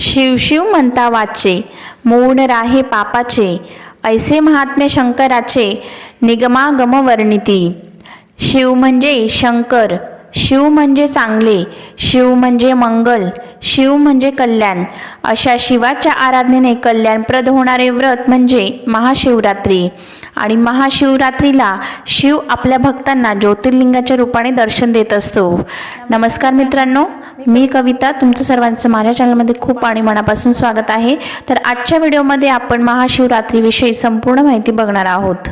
शिवशिव म्हणता वाचे मौन राहे पापाचे ऐसे महात्म्य शंकराचे निगमागम वर्णिती शिव म्हणजे शंकर. शिव म्हणजे चांगले शिव म्हणजे मंगल शिव म्हणजे कल्याण. अशा शिवाच्या आराधनेने कल्याणप्रद होणारे व्रत म्हणजे महाशिवरात्री. आणि महाशिवरात्रीला शिव आपल्या भक्तांना ज्योतिर्लिंगाच्या रूपाने दर्शन देत असतो. नमस्कार मित्रांनो मी कविता. तुमचं सर्वांचं माझ्या चॅनलमध्ये खूप आणि मनापासून स्वागत आहे. तर आजच्या व्हिडिओमध्ये आपण महाशिवरात्रीविषयी संपूर्ण माहिती बघणार आहोत.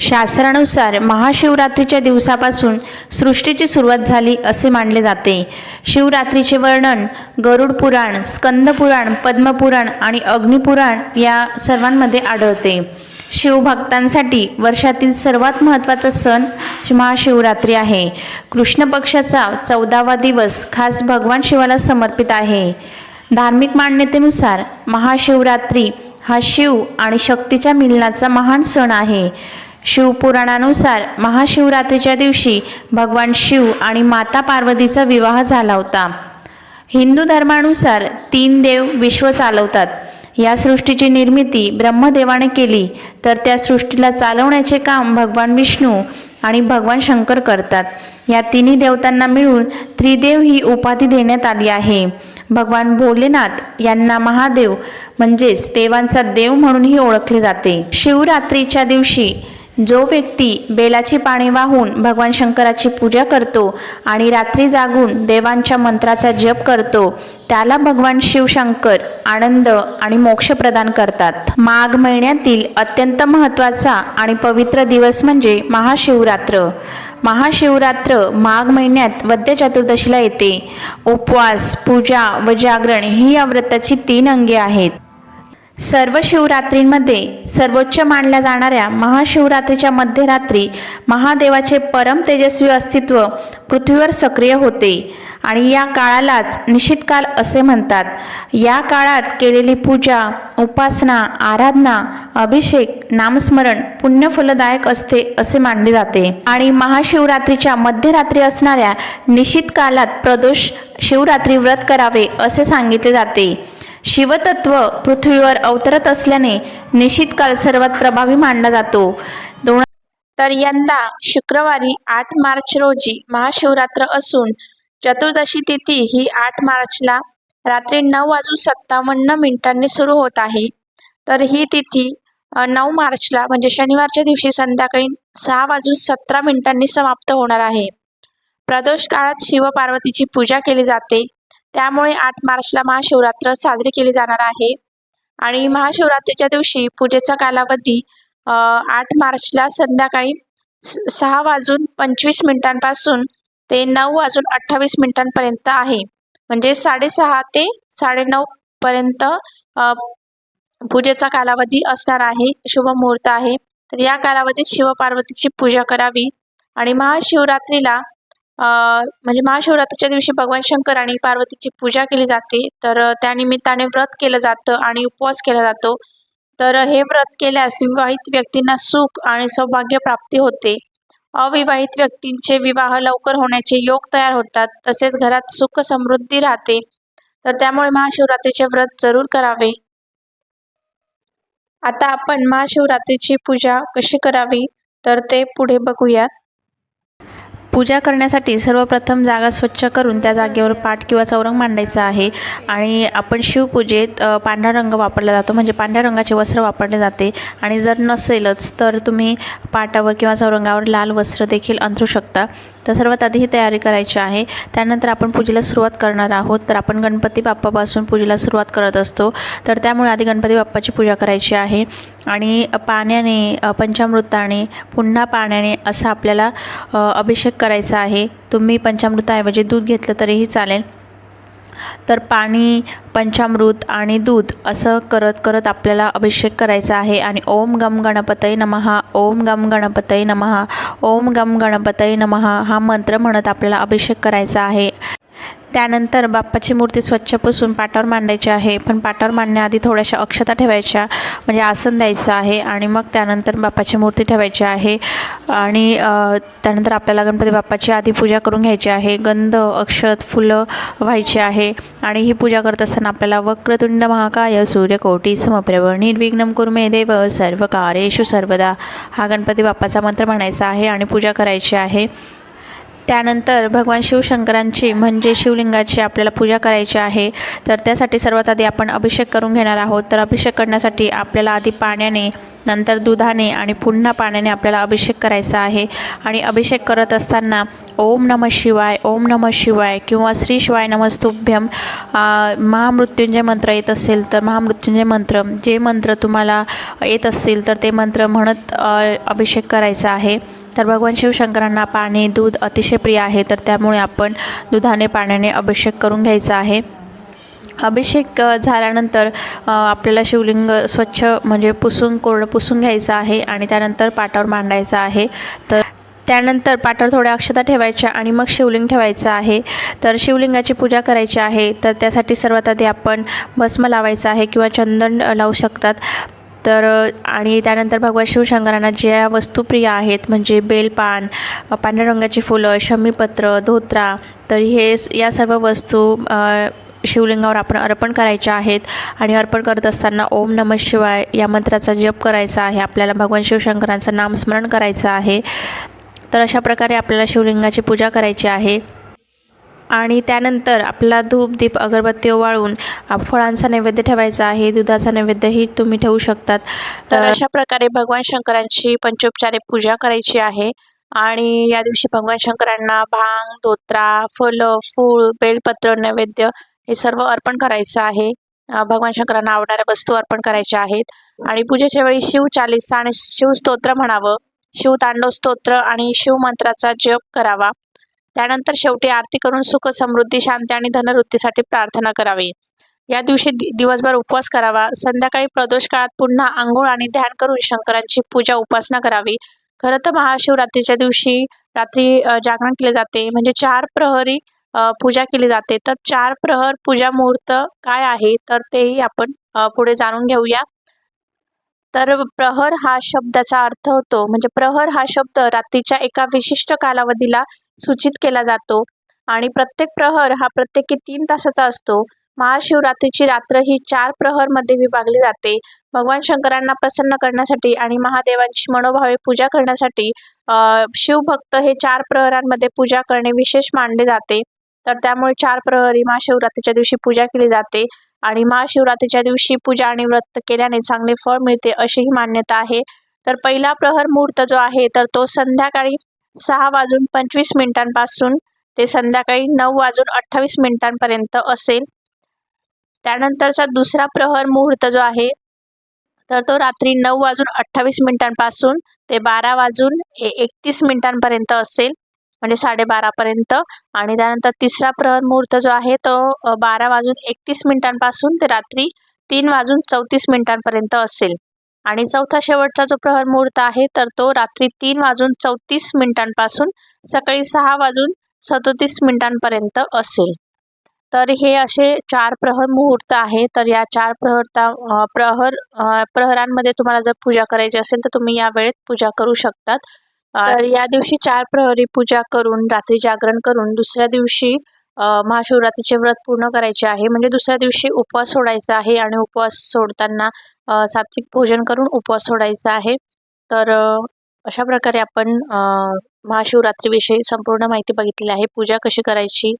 शास्त्रानुसार महाशिवरात्रीच्या दिवसापासून सृष्टीची सुरुवात झाली असे मानले जाते. शिवरात्रीचे वर्णन गरुड पुराण स्कंदपुराण पद्मपुराण आणि अग्निपुराण या सर्वांमध्ये आढळते. शिवभक्तांसाठी वर्षातील सर्वात महत्त्वाचा सण महाशिवरात्री आहे. कृष्ण पक्षाचा चौदावा दिवस खास भगवान शिवाला समर्पित आहे. धार्मिक मान्यतेनुसार महाशिवरात्री हा शिव आणि शक्तीच्या मिलनाचा महान सण आहे. शिवपुराणानुसार महाशिवरात्रीच्या दिवशी भगवान शिव आणि माता पार्वतीचा विवाह झाला होता. हिंदू धर्मानुसार तीन देव विश्व चालवतात. या सृष्टीची निर्मिती ब्रह्मदेवाने केली तर त्या सृष्टीला चालवण्याचे काम भगवान विष्णू आणि भगवान शंकर करतात. या तिन्ही देवतांना मिळून त्रिदेव ही उपाधी देण्यात आली आहे. भगवान भोलेनाथ यांना महादेव म्हणजेच देवांचा देव म्हणूनही ओळखले जाते. शिवरात्रीच्या दिवशी जो व्यक्ती बेलाची पाने वाहून भगवान शंकराची पूजा करतो आणि रात्री जागून देवांच्या मंत्राचा जप करतो त्याला भगवान शिवशंकर आनंद आणि मोक्ष प्रदान करतात. माघ महिन्यातील अत्यंत महत्त्वाचा आणि पवित्र दिवस म्हणजे महाशिवरात्र. महाशिवरात्र माघ महिन्यात वद्य चतुर्दशीला येते. उपवास पूजा व जागरण ही या व्रताची तीन अंगे आहेत. सर्व शिवरात्रींमध्ये सर्वोच्च मानल्या जाणाऱ्या महाशिवरात्रीच्या मध्यरात्री महादेवाचे परम तेजस्वी अस्तित्व पृथ्वीवर सक्रिय होते. आणि या काळालाच निश्चित काल असे म्हणतात. या काळात केलेली पूजा उपासना आराधना अभिषेक नामस्मरण पुण्यफलदायक असते असे मानले जाते. आणि महाशिवरात्रीच्या मध्यरात्री असणाऱ्या निश्चित कालात प्रदोष शिवरात्री व्रत करावे असे सांगितले जाते. शिवतत्व पृथ्वीवर अवतरत असल्याने निश्चित काल सर्वात प्रभावी मानला जातो. दोन तर यंदा शुक्रवारी आठ मार्च रोजी महाशिवरात्र असून चतुर्दशी तिथी ही आठ मार्चला रात्री नऊ वाजून सत्तावन्न मिनिटांनी सुरू होत आहे. तर ही तिथी नऊ मार्चला म्हणजे शनिवारच्या दिवशी संध्याकाळी सहा वाजून सतरा मिनिटांनी समाप्त होणार आहे. प्रदोष काळात शिवपार्वतीची पूजा केली जाते. त्यामुळे आठ मार्चला महाशिवरात्र साजरी केली जाणार आहे. आणि महाशिवरात्रीच्या दिवशी पूजेचा कालावधी आठ मार्चला संध्याकाळी स- सहा वाजून पंचवीस मिनिटांपासून ते नऊ वाजून अठ्ठावीस मिनिटांपर्यंत आहे. म्हणजे साडेसहा ते साडेनऊ पर्यंत पूजेचा कालावधी असणार आहे. शुभ मुहूर्त आहे. तर या कालावधीत शिवपार्वतीची पूजा करावी. आणि महाशिवरात्रीला म्हणजे महाशिवरात्रीच्या दिवशी भगवान शंकर आणि पार्वतीची पूजा केली जाते. तर त्यानिमित्ताने व्रत केलं जातं आणि उपवास केला जातो. तर हे व्रत केल्यास विवाहित व्यक्तींना सुख आणि सौभाग्य प्राप्ती होते. अविवाहित व्यक्तींचे विवाह लवकर होण्याचे योग तयार होतात. तसेच घरात सुख समृद्धी राहते. तर त्यामुळे महाशिवरात्रीचे व्रत जरूर करावे. आता आपण महाशिवरात्रीची पूजा कशी करावी? तर ते पुढे बघूयात. पूजा करण्यासाठी सर्वप्रथम जागा स्वच्छ करून त्या जागेवर पाट किंवा चौरंग मांडायचा आहे. आणि आपण शिवपूजेत पांढरा रंग वापरला जातो. म्हणजे पांढऱ्या रंगाचे वस्त्र वापरले जाते. आणि जर नसेलच तर तुम्ही पाटावर किंवा चौरंगावर लाल वस्त्र देखील अंथरू शकता. तर सर्वात आधी ही तयारी करायची आहे. त्यानंतर आपण पूजेला सुरुवात करणार आहोत. तर आपण गणपती बाप्पापासून पूजेला सुरुवात करत असतो. तर त्यामुळे आधी गणपती बाप्पाची पूजा करायची आहे. आणि पाण्याने पंचामृताने पुन्हा पाण्याने असा आपल्याला अभिषेक करायचा आहे. तुम्ही पंचामृताऐवजी दूध घेतलं तरीही चालेल. तर पाणी पंचामृत आणि दूध असं करत करत आपल्याला अभिषेक करायचा आहे. आणि ओम गम गणपतय नमहा ओम गम गणपतय नमहा ओम गम गणपतय नमहा हा मंत्र म्हणत आपल्याला अभिषेक करायचा आहे. त्यानंतर बाप्पाची मूर्ती स्वच्छ पुसून पाटावर मांडायची आहे. पण पाटावर मांडण्याआधी थोड्याशा अक्षता ठेवायच्या म्हणजे आसन द्यायचं आहे आणि मग त्यानंतर बाप्पाची मूर्ती ठेवायची आहे. आणि त्यानंतर आपल्याला गणपती बाप्पाची आधी पूजा करून घ्यायची आहे. गंध अक्षत फुलं व्हायची आहे. आणि ही पूजा करत असताना आपल्याला वक्रतुंड महाकाय सूर्यकोटी समप्रभ निर्विघ्न कुर्मे देव सर्व कार्येषु सर्वदा हा गणपती बाप्पाचा मंत्र म्हणायचा आहे आणि पूजा करायची आहे. त्यानंतर भगवान शिवशंकरांची म्हणजे शिवलिंगाची आपल्याला पूजा करायची आहे तर त्यासाठी सर्वात आधी आपण अभिषेक करून घेणार आहोत. तर अभिषेक करण्यासाठी आपल्याला आधी पाण्याने नंतर दुधाने आणि पुन्हा पाण्याने आपल्याला अभिषेक करायचा आहे. आणि अभिषेक करत असताना ओम नम शिवाय ओम नम शिवाय किंवा श्री शिवाय नमस्तुभ्यम महामृत्युंजय मंत्र येत असेल तर महामृत्युंजय मंत्र. जे मंत्र तुम्हाला येत असतील तर ते मंत्र म्हणत अभिषेक करायचा आहे. तर भगवान शिवशंकरांना पाणी दूध अतिशय प्रिय आहे तर त्यामुळे आपण दुधाने पाण्याने अभिषेक करून घ्यायचा आहे. अभिषेक झाल्यानंतर आपल्याला शिवलिंग स्वच्छ म्हणजे पुसून कोरडं पुसून घ्यायचं आहे आणि त्यानंतर पाटावर मांडायचं आहे. तर त्यानंतर पाटावर थोड्या अक्षता ठेवायच्या आणि मग शिवलिंग ठेवायचं आहे. तर शिवलिंगाची पूजा करायची आहे तर त्यासाठी सर्वात आधी आपण भस्म लावायचं आहे किंवा चंदन लावू शकतात. तर आणि त्यानंतर भगवान शिवशंकरांना ज्या वस्तू प्रिय आहेत म्हणजे बेलपान पांढऱ्या रंगाची फुलं शमीपत्र धोत्रा तर हे स- या सर्व वस्तू शिवलिंगावर आपण अर्पण करायच्या आहेत. आणि अर्पण करत असताना ओम नम शिवाय या मंत्राचा जप करायचा आहे. आपल्याला भगवान शिवशंकरांचं नामस्मरण करायचं आहे. तर अशा प्रकारे आपल्याला शिवलिंगाची पूजा करायची आहे. आणि त्यानंतर आपला धूप दीप अगरबत्ती ओवाळून फळांचा नैवेद्य ठेवायचा आहे. दुधाचा नैवेद्यही तुम्ही ठेवू शकतात. तर अशा प्रकारे भगवान शंकरांची पंचोपचारे पूजा करायची आहे. आणि या दिवशी भगवान शंकरांना भांग धोत्रा फलं फूळ बेलपत्र नैवेद्य हे सर्व अर्पण करायचं आहे. भगवान शंकरांना आवडणाऱ्या वस्तू अर्पण करायच्या आहेत. आणि पूजेच्या वेळी शिव चालीसा आणि शिवस्तोत्र म्हणावं. शिव तांडव स्तोत्र आणि शिव मंत्राचा जप करावा. त्यानंतर शेवटी आरती करून सुख समृद्धी शांती आणि धनवृत्तीसाठी प्रार्थना करावी. या दिवशी दिवसभर उपवास करावा. संध्याकाळी प्रदोष काळात पुन्हा आंघोळ आणि ध्यान करून शंकरांची पूजा उपासना करावी. खरं तर महाशिवरात्रीच्या दिवशी रात्री जागरण केले जाते. म्हणजे चार प्रहरी पूजा केली जाते. तर चार प्रहर पूजा मुहूर्त काय आहे? तर तेही आपण पुढे जाणून घेऊया. तर प्रहर हा शब्दाचा अर्थ होतो. म्हणजे प्रहर हा शब्द रात्रीच्या एका विशिष्ट कालावधीला सूचित केला जातो. आणि प्रत्येक प्रहर हा प्रत्येकी तीन तासाचा असतो. महाशिवरात्रीची रात्र ही चार प्रहरमध्ये विभागली जाते. भगवान शंकरांना प्रसन्न करण्यासाठी आणि महादेवांची मनोभावे पूजा करण्यासाठी शिवभक्त हे चार प्रहरांमध्ये पूजा करणे विशेष मानले जाते. तर त्यामुळे चार प्रहरी महाशिवरात्रीच्या दिवशी पूजा केली जाते. आणि महाशिवरात्रीच्या दिवशी पूजा आणि व्रत केल्याने चांगले फळ मिळते अशी ही मान्यता आहे. तर पहिला प्रहर मुहूर्त जो आहे तर तो संध्याकाळी सहा वाजून पंचवीस मिनिटांपासून ते संध्याकाळी नऊ वाजून अठ्ठावीस मिनिटांपर्यंत असेल. त्यानंतरचा दुसरा प्रहर मुहूर्त जो आहे तर तो रात्री नऊ वाजून अठ्ठावीस मिनिटांपासून ते बारा वाजून ए एकतीस मिनिटांपर्यंत असेल. म्हणजे साडेबारापर्यंत आणि त्यानंतर तिसरा प्रहर मुहूर्त जो आहे तो बारा वाजून एकतीस मिनिटांपासून ते रात्री तीन वाजून चौतीस मिनिटांपर्यंत असेल. आणि चौथा शेवटचा जो प्रहर मुहूर्त आहे तर तो रात्री तीन वाजून चौतीस मिनिटांपासून सकाळी सहा वाजून सदोतीस मिनिटांपर्यंत असेल. तर हे असे चार प्रहर मुहूर्त आहे. तर या चार प्रहरता प्रहर प्रहरांमध्ये तुम्हाला जर पूजा करायची असेल तर तुम्ही या वेळेत पूजा करू शकतात. तर या दिवशी चार प्रहरी पूजा करून रात्री जागरण करून दुसऱ्या दिवशी महाशिवरात्रीचे व्रत पूर्ण करायचे आहे. म्हणजे दुसऱ्या दिवशी उपवास सोडायचा आहे आणि उपवास सोडताना सात्विक भोजन करून उपवास सोडायचा आहे. तर अशा प्रकारे आपण महाशिवरात्रीविषयी संपूर्ण माहिती बघितलेली आहे. पूजा कशी करायची?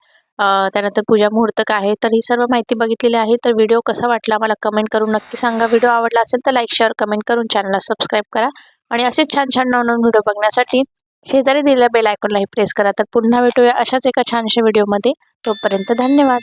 त्यानंतर पूजा मुहूर्त काय आहे. तर ही सर्व माहिती बघितलेली आहे. तर व्हिडिओ कसा वाटला मला कमेंट करून नक्की सांगा. व्हिडिओ आवडला असेल तर लाईक शेअर कमेंट करून चॅनलला सबस्क्राईब करा. आणि असेच छान छान नवनवीन व्हिडिओ बघण्यासाठी शेजारी दिलेल्या बेल आयकॉनलाही प्रेस करा. तर पुन्हा भेटूया अशाच एका छानशा व्हिडिओमध्ये तोपर्यंत धन्यवाद.